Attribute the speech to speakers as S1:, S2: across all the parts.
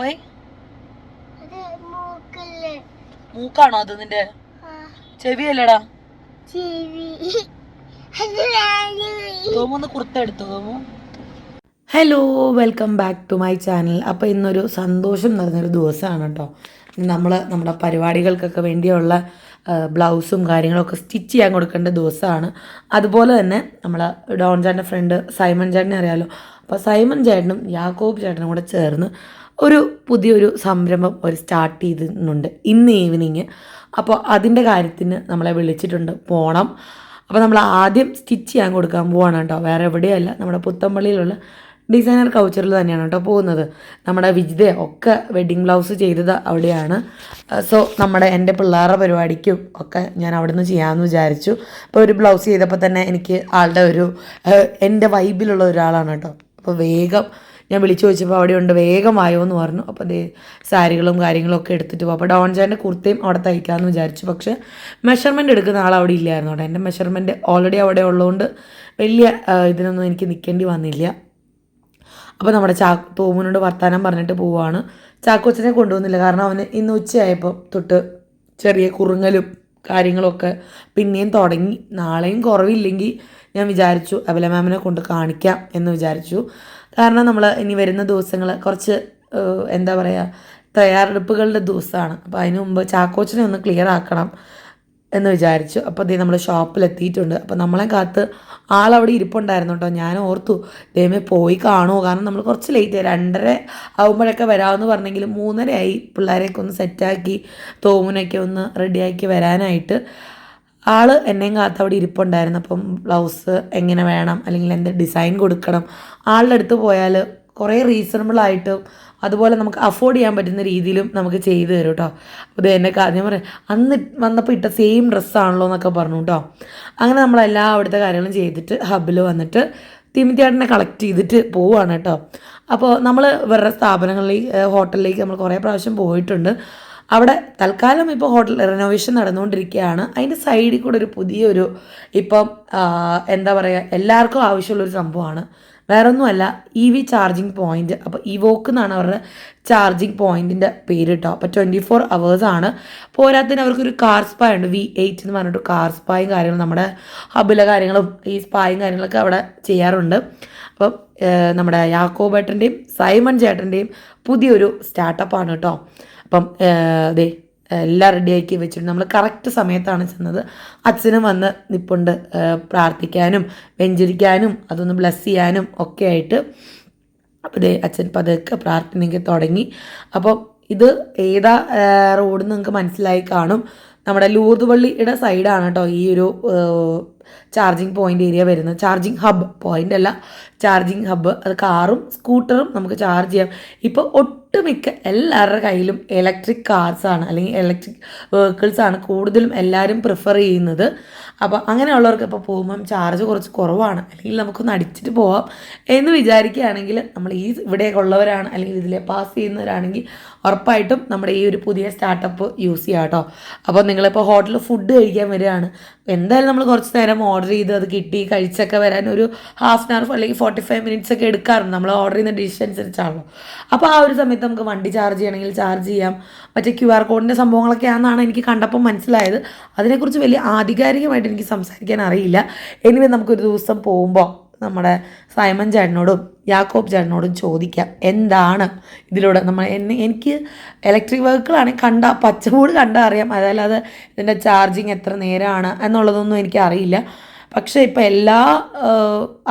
S1: ഓയ്. മൂക്കാണോ അത് നിന്റെ? ചെവി. അല്ലടാ കുർത്ത എടുത്തു Thomu? Hello welcome back to my channel. അപ്പോൾ ഇന്നൊരു സന്തോഷം നിറഞ്ഞൊരു ദിവസമാണ് കേട്ടോ. നമ്മൾ നമ്മുടെ പരിപാടികൾക്കൊക്കെ വേണ്ടിയുള്ള ബ്ലൗസും കാര്യങ്ങളൊക്കെ സ്റ്റിച്ച് ചെയ്യാൻ കൊടുക്കേണ്ട ദിവസമാണ്. അതുപോലെ തന്നെ നമ്മൾ ഡോൺ ചേട്ടന്റെ ഫ്രണ്ട് സൈമൺ ചേട്ടനെ അറിയാമല്ലോ അപ്പോൾ സൈമൺ ചേട്ടനും യാക്കോബ് ചേട്ടനും കൂടെ ചേർന്ന് ഒരു പുതിയൊരു സംരംഭം ഒരു സ്റ്റാർട്ട് ചെയ്തിട്ടുണ്ട് ഇന്ന് ഈവനിങ് അപ്പോൾ അതിന്റെ കാര്യത്തിന് നമ്മളെ വിളിച്ചിട്ടുണ്ട്. പോകണം അപ്പോൾ നമ്മൾ ആദ്യം സ്റ്റിച്ച് ചെയ്യാൻ കൊടുക്കാൻ പോവാണ് കേട്ടോ. വേറെ എവിടെയല്ല. നമ്മുടെ പുത്തമ്പള്ളിയിലുള്ള ഡിസൈനർ കൗച്ചറിൽ തന്നെയാണ് കേട്ടോ പോകുന്നത്. നമ്മുടെ വിജിത ഒക്കെ വെഡ്ഡിങ് ബ്ലൗസ് ചെയ്തത് അവിടെയാണ്. സോ നമ്മുടെ എന്റെ പിള്ളേരുടെ പരിപാടിക്കും ഒക്കെ ഞാൻ അവിടെ നിന്ന് ചെയ്യാമെന്ന് വിചാരിച്ചു. അപ്പോൾ ഒരു ബ്ലൗസ് ചെയ്തപ്പോൾ തന്നെ എനിക്ക് ആളുടെ ഒരു എന്റെ വൈബിലുള്ള ഒരാളാണ് കേട്ടോ. അപ്പോൾ വേഗം ഞാൻ വിളിച്ചു ചോദിച്ചപ്പോൾ അവിടെ ഉണ്ട് വേഗം വായോ എന്ന് പറഞ്ഞു. അപ്പോൾ അതേ സാരികളും കാര്യങ്ങളും ഒക്കെ എടുത്തിട്ട് പോകും അപ്പോൾ ഡോൺ ചാന്റെ കുർത്തയും അവിടെ തയ്ക്കാമെന്ന് വിചാരിച്ചു. പക്ഷേ മെഷർമെന്റ് എടുക്കുന്ന ആൾ അവിടെ ഇല്ലായിരുന്നു അവിടെ എന്റെ മെഷർമെന്റ് ഓൾറെഡി അവിടെ ഉള്ളതുകൊണ്ട് വലിയ ഇതിനൊന്നും എനിക്ക് നിൽക്കേണ്ടി വന്നില്ല. അപ്പോൾ നമ്മുടെ ചാ തോമുനോട് വർത്താനം പറഞ്ഞിട്ട് പോവാണ്. ചാക്കോച്ചനെ കൊണ്ടുവന്നില്ല. കാരണം അവന് ഇന്ന് ഉച്ചയായപ്പോൾ തൊട്ട് ചെറിയ കുറുങ്ങലും കാര്യങ്ങളൊക്കെ പിന്നെയും തുടങ്ങി. നാളെയും കുറവില്ലെങ്കിൽ ഞാൻ വിചാരിച്ചു അബല മാമിനെ കൊണ്ട് കാണിക്കാം എന്ന് വിചാരിച്ചു. കാരണം നമ്മൾ ഇനി വരുന്ന ദിവസങ്ങൾ കുറച്ച് എന്താ പറയുക തയ്യാറെടുപ്പുകളുടെ ദിവസമാണ് അപ്പോൾ അതിന് മുമ്പ് ചാക്കോച്ചിനെ ഒന്ന് ക്ലിയർ ആക്കണം എന്ന് വിചാരിച്ചു. അപ്പോൾ ദേ നമ്മൾ ഷോപ്പിലെത്തിയിട്ടുണ്ട്. അപ്പോൾ നമ്മളെ കാത്ത് ആളവിടെ ഇരിപ്പുണ്ടായിരുന്നു കേട്ടോ. ഞാൻ ഓർത്തു ദൈവമേ പോയി കാണുമോ കാരണം നമ്മൾ കുറച്ച് ലേറ്റ് രണ്ടര ആകുമ്പോഴൊക്കെ വരാമെന്ന് പറഞ്ഞെങ്കിലും മൂന്നരയായി. പിള്ളേരെയൊക്കെ ഒന്ന് സെറ്റാക്കി തോമുനൊക്കെ ഒന്ന് റെഡിയാക്കി വരാനായിട്ട്. ആൾ എന്നെയും കാത്ത് അവിടെ ഇരിപ്പുണ്ടായിരുന്നു. അപ്പം ബ്ലൗസ് എങ്ങനെ വേണം? അല്ലെങ്കിൽ എന്ത് ഡിസൈൻ കൊടുക്കണം? ആളുടെ അടുത്ത് പോയാൽ കുറേ റീസണബിൾ ആയിട്ടും അതുപോലെ നമുക്ക് അഫോർഡ് ചെയ്യാൻ പറ്റുന്ന രീതിയിലും നമുക്ക് ചെയ്തു തരും കേട്ടോ ഇത് എന്നെ കാര്യം പറയാം അന്ന് വന്നപ്പോൾ ഇട്ട സെയിം ഡ്രസ്സാണല്ലോ എന്നൊക്കെ പറഞ്ഞു കേട്ടോ അങ്ങനെ നമ്മളെല്ലാ അവിടുത്തെ കാര്യങ്ങളും ചെയ്തിട്ട് ഹബിൽ വന്നിട്ട് തിമിത്തിയാട്ടിനെ കളക്ട് ചെയ്തിട്ട് പോവുകയാണ് കേട്ടോ അപ്പോൾ നമ്മൾ വേറെ സ്ഥാപനങ്ങളിലേക്ക് ഹോട്ടലിലേക്ക് നമ്മൾ കുറേ പ്രാവശ്യം പോയിട്ടുണ്ട്. അവിടെ തൽക്കാലം ഇപ്പോൾ ഹോട്ടൽ റിനോവേഷൻ നടന്നുകൊണ്ടിരിക്കുകയാണ്. അതിന്റെ സൈഡിൽ കൂടെ ഒരു പുതിയൊരു ഇപ്പം എന്താ പറയുക എല്ലാവർക്കും ആവശ്യമുള്ളൊരു സംഭവമാണ്. വേറൊന്നുമല്ല ഇ വി ചാർജിങ് പോയിന്റ് അപ്പോൾ ഇവോക്ക് എന്നാണ് അവരുടെ ചാർജിങ് പോയിന്റിന്റെ പേര് കേട്ടോ അപ്പോൾ ട്വന്റി ഫോർ ആണ്. പോരാത്തതിന് അവർക്കൊരു കാർ സ്പാ ഉണ്ട്. വി എയ്റ്റ് എന്ന് പറഞ്ഞിട്ട് കാർ സ്പായും കാര്യങ്ങളും നമ്മുടെ ഹബിലെ കാര്യങ്ങളും ഈ സ്പായും കാര്യങ്ങളൊക്കെ അവിടെ ചെയ്യാറുണ്ട്. അപ്പം നമ്മുടെ യാക്കോബേട്ടന്റെയും സൈമൺ ചേട്ടന്റെയും പുതിയൊരു സ്റ്റാർട്ടപ്പാണ് കേട്ടോ അപ്പം ദേ എല്ലാം റെഡിയാക്കി വെച്ചിട്ടുണ്ട്. നമ്മൾ കറക്റ്റ് സമയത്താണ് ചെന്നത്. അച്ഛനും വന്ന് നിപ്പുണ്ട് പ്രാർത്ഥിക്കാനും വെഞ്ചരിക്കാനും അതൊന്ന് ബ്ലസ് ചെയ്യാനും ഒക്കെ ആയിട്ട്. അപ്പോൾ അച്ഛൻ പതുക്കെ പ്രാർത്ഥനയ്ക്ക് തുടങ്ങി. അപ്പം ഇത് ഏതാ റോഡ് നിങ്ങൾക്ക് മനസ്സിലായി കാണും. നമ്മുടെ ലൂർദുപള്ളിയുടെ സൈഡാണ് കേട്ടോ ഈ ഒരു ചാർജിങ് പോയിന്റ് ഏരിയ വരുന്നത്. ചാർജിങ് ഹബ് പോയിന്റ് അല്ല. ചാർജിങ് ഹബ്ബ് അത് കാറും സ്കൂട്ടറും നമുക്ക് ചാർജ് ചെയ്യാം. ഇപ്പോൾ ഒട്ടുമിക്ക എല്ലാവരുടെ കയ്യിലും ഇലക്ട്രിക് കാർസാണ് അല്ലെങ്കിൽ ഇലക്ട്രിക് വെഹിക്കിൾസാണ് കൂടുതലും എല്ലാവരും പ്രിഫർ ചെയ്യുന്നത്. അപ്പോൾ അങ്ങനെയുള്ളവർക്ക് ഇപ്പോൾ പോകുമ്പം ചാർജ് കുറച്ച് കുറവാണ് അല്ലെങ്കിൽ നമുക്കൊന്ന് അടിച്ചിട്ട് പോവാം എന്ന് വിചാരിക്കുകയാണെങ്കിൽ നമ്മൾ ഈ ഇവിടെയൊക്കെ ഉള്ളവരാണ് അല്ലെങ്കിൽ ഇതിലെ പാസ് ചെയ്യുന്നവരാണെങ്കിൽ ഉറപ്പായിട്ടും നമ്മുടെ ഈ ഒരു പുതിയ സ്റ്റാർട്ടപ്പ് യൂസ് ചെയ്യാം കേട്ടോ. അപ്പോൾ നിങ്ങളിപ്പോൾ ഹോട്ടലിൽ ഫുഡ് കഴിക്കാൻ വരികയാണ് എന്തായാലും നമ്മൾ കുറച്ച് നേരം ഓർഡർ ചെയ്ത് അത് കിട്ടി കഴിച്ചൊക്കെ വരാൻ ഒരു ഹാഫ് ആൻ അവർ അല്ലെങ്കിൽ ഫൈവ് മിനിറ്റ്സ് ഒക്കെ എടുക്കാറുണ്ട്. നമ്മൾ ഓർഡർ ചെയ്യുന്ന ഡിഷ് അനുസരിച്ചാണല്ലോ. അപ്പോൾ ആ ഒരു സമയത്ത് നമുക്ക് വണ്ടി ചാർജ് ചെയ്യണമെങ്കിൽ ചാർജ് ചെയ്യാം. മറ്റേ ക്യു ആർ കോഡിന്റെ സംഭവങ്ങളൊക്കെ ആണെന്നാണ് എനിക്ക് കണ്ടപ്പോൾ മനസ്സിലായത്. അതിനെക്കുറിച്ച് വലിയ ആധികാരികമായിട്ട് എനിക്ക് സംസാരിക്കാൻ അറിയില്ല. എനിവേ നമുക്കൊരു ദിവസം പോകുമ്പോൾ നമ്മുടെ സൈമൻ ചേട്ടനോടും യാക്കോബ് ചേട്ടനോടും ചോദിക്കാം. എന്താണ് ഇതിലൂടെ നമ്മൾ എന്നെ എനിക്ക് ഇലക്ട്രിക് വെഹിക്കിളാണെങ്കിൽ കണ്ട പച്ചമൂട് കണ്ടാൽ അറിയാം. അതല്ലാതെ ഇതിന്റെ ചാർജിങ് എത്ര നേരമാണ് എന്നുള്ളതൊന്നും എനിക്ക് അറിയില്ല. പക്ഷേ ഇപ്പോൾ എല്ലാ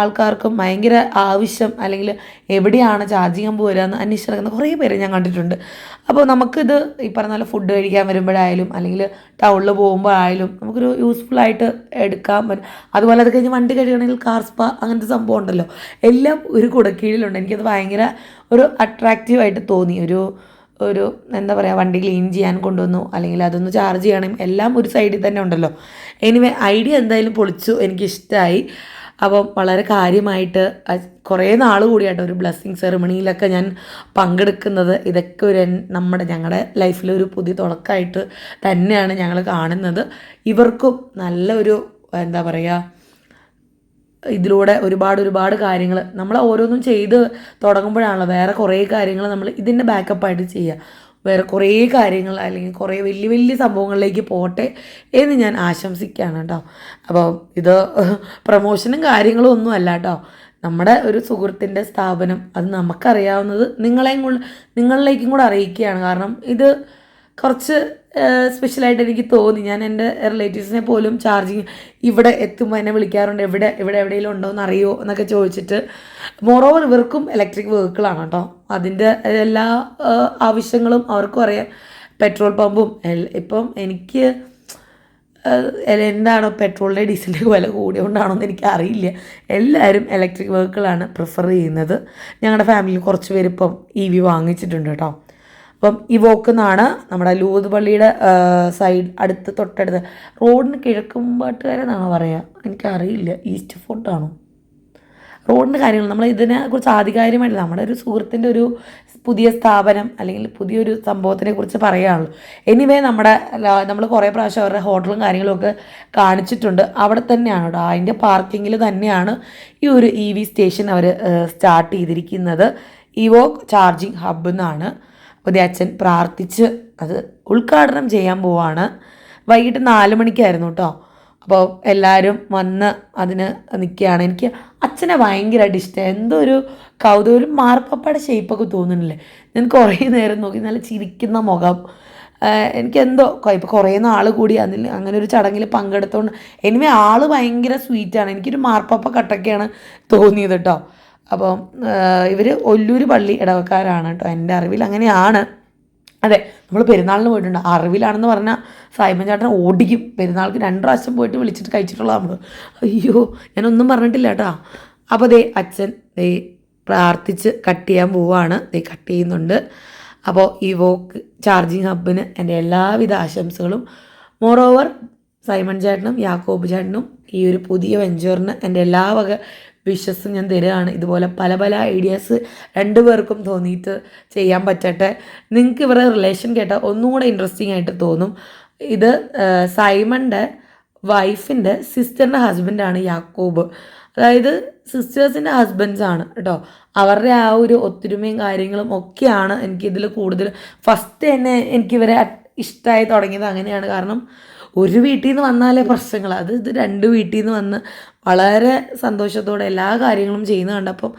S1: ആൾക്കാർക്കും ഭയങ്കര ആവശ്യം അല്ലെങ്കിൽ എവിടെയാണ് ചാർജിങ് കമ്പ് വരിക എന്ന് അന്വേഷിച്ച് നടക്കുന്ന കുറേ പേരെ ഞാൻ കണ്ടിട്ടുണ്ട്. അപ്പോൾ നമുക്കിത് ഈ പറഞ്ഞ പോലെ ഫുഡ് കഴിക്കാൻ വരുമ്പോഴായാലും അല്ലെങ്കിൽ ടൗണിൽ പോകുമ്പോഴായാലും നമുക്കൊരു യൂസ്ഫുൾ ആയിട്ട് എടുക്കാൻ പറ്റും അതുപോലെ അത് കഴിഞ്ഞ് വണ്ടി കഴുകണമെങ്കിൽ കാർ സ്പാ അങ്ങനത്തെ സംഭവം ഉണ്ടല്ലോ. എല്ലാം ഒരു കുടക്കീഴിലുണ്ട്. എനിക്കത് ഭയങ്കര ഒരു അട്രാക്റ്റീവായിട്ട് തോന്നി. ഒരു ഒരു എന്താ പറയുക വണ്ടി ക്ലീൻ ചെയ്യാൻ കൊണ്ടുവന്നു അല്ലെങ്കിൽ അതൊന്ന് ചാർജ് ചെയ്യണം എല്ലാം ഒരു സൈഡിൽ തന്നെ ഉണ്ടല്ലോ. എനിവേ ഐഡിയ എന്തായാലും പൊളിച്ചു എനിക്കിഷ്ടമായി അപ്പം വളരെ കാര്യമായിട്ട് കുറേ നാൾ കൂടിയായിട്ട് ഒരു ബ്ലെസ്സിങ് സെറിമണിയിലൊക്കെ ഞാൻ പങ്കെടുക്കുന്നത്. ഇതൊക്കെ ഒരു നമ്മുടെ ഞങ്ങളുടെ ലൈഫിൽ ഒരു പുതിയ തുടക്കമായിട്ട് തന്നെയാണ് ഞങ്ങൾ കാണുന്നത്. ഇവർക്കും നല്ലൊരു എന്താ പറയുക ഇതിലൂടെ ഒരുപാട് ഒരുപാട് കാര്യങ്ങൾ നമ്മൾ ഓരോന്നും ചെയ്ത് തുടങ്ങുമ്പോഴാണല്ലോ വേറെ കുറേ കാര്യങ്ങൾ നമ്മൾ ഇതിന്റെ ബാക്കപ്പായിട്ട് ചെയ്യുക വേറെ കുറേ കാര്യങ്ങൾ അല്ലെങ്കിൽ കുറേ വലിയ വലിയ സംഭവങ്ങളിലേക്ക് പോട്ടെ എന്ന് ഞാൻ ആശംസിക്കുകയാണ് കേട്ടോ. അപ്പോൾ ഇത് പ്രമോഷനും കാര്യങ്ങളും ഒന്നും അല്ല കേട്ടോ. നമ്മുടെ ഒരു സുഹൃത്തിന്റെ സ്ഥാപനം അത് നമുക്കറിയാവുന്നത് നിങ്ങളെയും കൂടെ നിങ്ങളിലേക്കും കൂടെ അറിയിക്കുകയാണ്. കാരണം ഇത് കുറച്ച് സ്പെഷ്യലായിട്ട് എനിക്ക് തോന്നി. ഞാൻ എന്റെ റിലേറ്റീവ്സിനെ പോലും ചാർജിങ് ഇവിടെ എത്തുമ്പോൾ എന്നെ വിളിക്കാറുണ്ട്. എവിടെ ഇവിടെ എവിടെയെങ്കിലും ഉണ്ടോ എന്ന് അറിയോ എന്നൊക്കെ ചോദിച്ചിട്ട്. മോറോവർ ഇവർക്കും ഇലക്ട്രിക് വെഹിക്കിളാണ് കേട്ടോ അതിന്റെ എല്ലാ ആവശ്യങ്ങളും അവർക്കും അറിയാം. പെട്രോൾ പമ്പും ഇപ്പം എനിക്ക് എന്താണോ പെട്രോളിന്റെ ഡീസലിന്റെ വില കൂടിയതുകൊണ്ടാണോ എന്ന് എനിക്ക് അറിയില്ല എല്ലാവരും ഇലക്ട്രിക് വെഹിക്കിളാണ് പ്രിഫർ ചെയ്യുന്നത് ഞങ്ങളുടെ ഫാമിലിയിൽ കുറച്ച് പേര് ഇപ്പം ഇ വി വാങ്ങിച്ചിട്ടുണ്ട് കേട്ടോ അപ്പം ഇവോക്ക് എന്നാണ് നമ്മുടെ ലൂത് പള്ളിയുടെ സൈഡ് അടുത്ത് തൊട്ടടുത്ത്. റോഡിന് കിഴക്കുമ്പാട്ടുകാരെന്നാണോ പറയുക എനിക്കറിയില്ല. ഈസ്റ്റ് ഫോർട്ടാണോ? റോഡിന്റെ കാര്യങ്ങൾ നമ്മൾ ഇതിനെക്കുറിച്ച് ആധികാരികമായിട്ടില്ല നമ്മുടെ ഒരു സുഹൃത്തിന്റെ ഒരു പുതിയ സ്ഥാപനം അല്ലെങ്കിൽ പുതിയൊരു സംഭവത്തിനെ കുറിച്ച് പറയുകയാണല്ലോ എനിവേ നമ്മുടെ നമ്മൾ കുറേ പ്രാവശ്യം അവരുടെ ഹോട്ടലും കാര്യങ്ങളൊക്കെ കാണിച്ചിട്ടുണ്ട്. അവിടെ തന്നെയാണ് കേട്ടോ. അതിന്റെ പാർക്കിങ്ങിൽ തന്നെയാണ് ഈ ഒരു ഇ വി സ്റ്റേഷൻ അവർ സ്റ്റാർട്ട് ചെയ്തിരിക്കുന്നത്. ഇവോ ചാർജിങ് ഹബ്ബ് എന്നാണ്. അപ്പോൾ അച്ഛൻ പ്രാർത്ഥിച്ച് അത് ഉദ്ഘാടനം ചെയ്യാൻ പോവാണ്. വൈകിട്ട് നാല് മണിക്കായിരുന്നു കേട്ടോ അപ്പോൾ എല്ലാവരും വന്ന് അതിന് നിൽക്കുകയാണ് എനിക്ക് അച്ഛനെ ഭയങ്കരമായിട്ട് ഇഷ്ടം. എന്തോ ഒരു കൗതുകം. ഒരു മാർപ്പപ്പയുടെ ഷേപ്പൊക്കെ തോന്നുന്നില്ലേ? ഞാൻ കുറേ നേരം നോക്കി നല്ല ചിരിക്കുന്ന മുഖം. എനിക്കെന്തോ ഇപ്പോൾ കുറേ നാൾ കൂടി അതിൽ അങ്ങനെ ഒരു ചടങ്ങിൽ പങ്കെടുത്തോണ്ട്. എനിവേ ആൾ ഭയങ്കര സ്വീറ്റാണ് എനിക്കൊരു മാർപ്പപ്പ കട്ടൊക്കെയാണ് തോന്നിയത് കേട്ടോ അപ്പം ഇവർ ഒല്ലൂർ പള്ളി ഇടവക്കാരാണ് കേട്ടോ എന്റെ അറിവിൽ അങ്ങനെയാണ്. അതെ നമ്മൾ പെരുന്നാളിന് പോയിട്ടുണ്ട്. അറിവിലാണെന്ന് പറഞ്ഞാൽ സൈമൻ ചേട്ടൻ ഓടിക്കും. പെരുന്നാൾക്ക് രണ്ട് പ്രാവശ്യം പോയിട്ട് വിളിച്ചിട്ട് കഴിച്ചിട്ടുള്ള നമ്മൾ അയ്യോ ഞാനൊന്നും പറഞ്ഞിട്ടില്ല കേട്ടോ അപ്പോൾ ദേ അച്ഛൻ ദേ പ്രാർത്ഥിച്ച് കട്ട് ചെയ്യാൻ പോവാണ്. ദേ കട്ട് ചെയ്യുന്നുണ്ട്. അപ്പോൾ ഈ വോക്ക് ചാർജിങ് ഹബിന് എന്റെ എല്ലാവിധ ആശംസകളും. മോറോവർ സൈമൺ ചേട്ടനും യാക്കോബ് ചേട്ടനും ഈ ഒരു പുതിയ വെഞ്ചറിന് എന്റെ എല്ലാ വക വിഷസും ഞാൻ തരികയാണ് ഇതുപോലെ പല പല ഐഡിയാസ് രണ്ടു പേർക്കും തോന്നിയിട്ട് ചെയ്യാൻ പറ്റട്ടെ. നിങ്ങൾക്ക് ഇവരുടെ റിലേഷൻ കേട്ടാൽ ഒന്നും കൂടെ ഇൻട്രസ്റ്റിംഗ് ആയിട്ട് തോന്നും. ഇത് സൈമണിന്റെ വൈഫിന്റെ സിസ്റ്ററിന്റെ ഹസ്ബൻഡാണ് യാക്കോബ്. അതായത് സിസ്റ്റേഴ്സിന്റെ ഹസ്ബൻഡ്സ് ആണ് കേട്ടോ. അവരുടെ ആ ഒരു ഒത്തൊരുമയും കാര്യങ്ങളും ഒക്കെയാണ് എനിക്കിതിൽ കൂടുതൽ ഫസ്റ്റ് തന്നെ എനിക്കിവരെ ഇഷ്ടമായി തുടങ്ങിയത് അങ്ങനെയാണ്. കാരണം ഒരു വീട്ടിൽ നിന്ന് വന്നാലേ പ്രശ്നങ്ങൾ അത് ഇത് രണ്ട് വീട്ടിൽ നിന്ന് വന്ന് വളരെ സന്തോഷത്തോടെ എല്ലാ കാര്യങ്ങളും ചെയ്യുന്ന കണ്ടപ്പം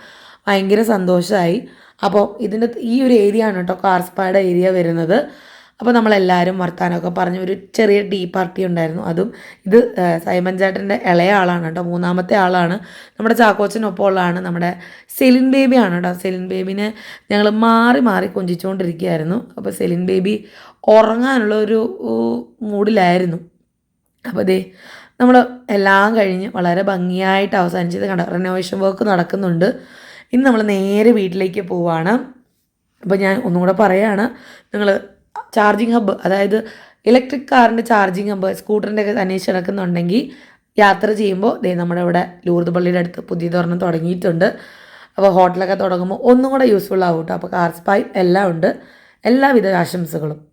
S1: ഭയങ്കര സന്തോഷമായി അപ്പോൾ ഇതിന്റെ ഈ ഒരു ഏരിയ ആണ് കേട്ടോ കാർസ്പായുടെ ഏരിയ വരുന്നത്. അപ്പോൾ നമ്മളെല്ലാവരും വർത്താനമൊക്കെ പറഞ്ഞ് ഒരു ചെറിയ ടീ പാർട്ടി ഉണ്ടായിരുന്നു. അതും ഇത് സൈമൻ ചേട്ടന്റെ ഇളയ ആളാണ് കേട്ടോ. മൂന്നാമത്തെ ആളാണ്. നമ്മുടെ ചാക്കോച്ചനൊപ്പം ഉള്ളതാണ് നമ്മുടെ സെലിൻ ബേബിയാണ് കേട്ടോ. സെലിൻ ബേബിനെ ഞങ്ങൾ മാറി മാറി കൊഞ്ചിച്ചുകൊണ്ടിരിക്കുകയായിരുന്നു അപ്പോൾ സെലിൻ ബേബി ഉറങ്ങാനുള്ള ഒരു മൂഡിലായിരുന്നു. അപ്പോൾ ദേ നമ്മൾ എല്ലാം കഴിഞ്ഞ് വളരെ ഭംഗിയായിട്ട് അവസാനിച്ചത് കണ്ട? റിനോവേഷൻ വർക്ക് നടക്കുന്നുണ്ട്. ഇന്ന് നമ്മൾ നേരെ വീട്ടിലേക്ക് പോവാണ്. അപ്പോൾ ഞാൻ ഒന്നുകൂടെ പറയുകയാണ് നിങ്ങൾ ചാർജിങ് ഹബ്ബ് അതായത് ഇലക്ട്രിക് കാറിന്റെ ചാർജിങ് ഹബ്ബ് സ്കൂട്ടറിന്റെ ഒക്കെ അന്വേഷിച്ച് നടക്കുന്നുണ്ടെങ്കിൽ യാത്ര ചെയ്യുമ്പോൾ ദേ നമ്മുടെ ഇവിടെ ലൂർദ് പള്ളിയുടെ അടുത്ത് പുതിയ തുറന്ന് തുടങ്ങിയിട്ടുണ്ട്. അപ്പോൾ ഹോട്ടലൊക്കെ തുടങ്ങുമ്പോൾ ഒന്നും കൂടെ യൂസ്ഫുൾ ആവും കേട്ടോ. അപ്പോൾ കാർസ് സ്പായ് എല്ലാം ഉണ്ട്. എല്ലാവിധ ആശംസകളും.